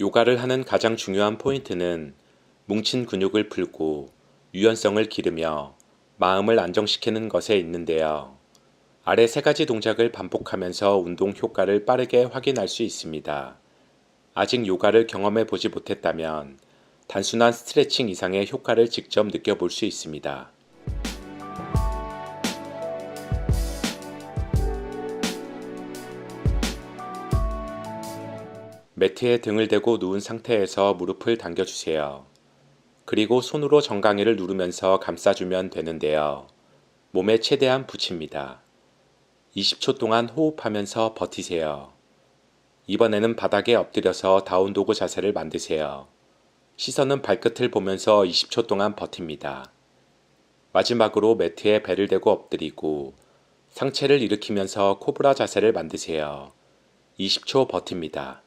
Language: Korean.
요가를 하는 가장 중요한 포인트는 뭉친 근육을 풀고 유연성을 기르며 마음을 안정시키는 것에 있는데요. 아래 세 가지 동작을 반복하면서 운동 효과를 빠르게 확인할 수 있습니다. 아직 요가를 경험해 보지 못했다면 단순한 스트레칭 이상의 효과를 직접 느껴볼 수 있습니다. 매트에 등을 대고 누운 상태에서 무릎을 당겨주세요. 그리고 손으로 정강이를 누르면서 감싸주면 되는데요. 몸에 최대한 붙입니다. 20초 동안 호흡하면서 버티세요. 이번에는 바닥에 엎드려서 다운도구 자세를 만드세요. 시선은 발끝을 보면서 20초 동안 버팁니다. 마지막으로 매트에 배를 대고 엎드리고 상체를 일으키면서 코브라 자세를 만드세요. 20초 버팁니다.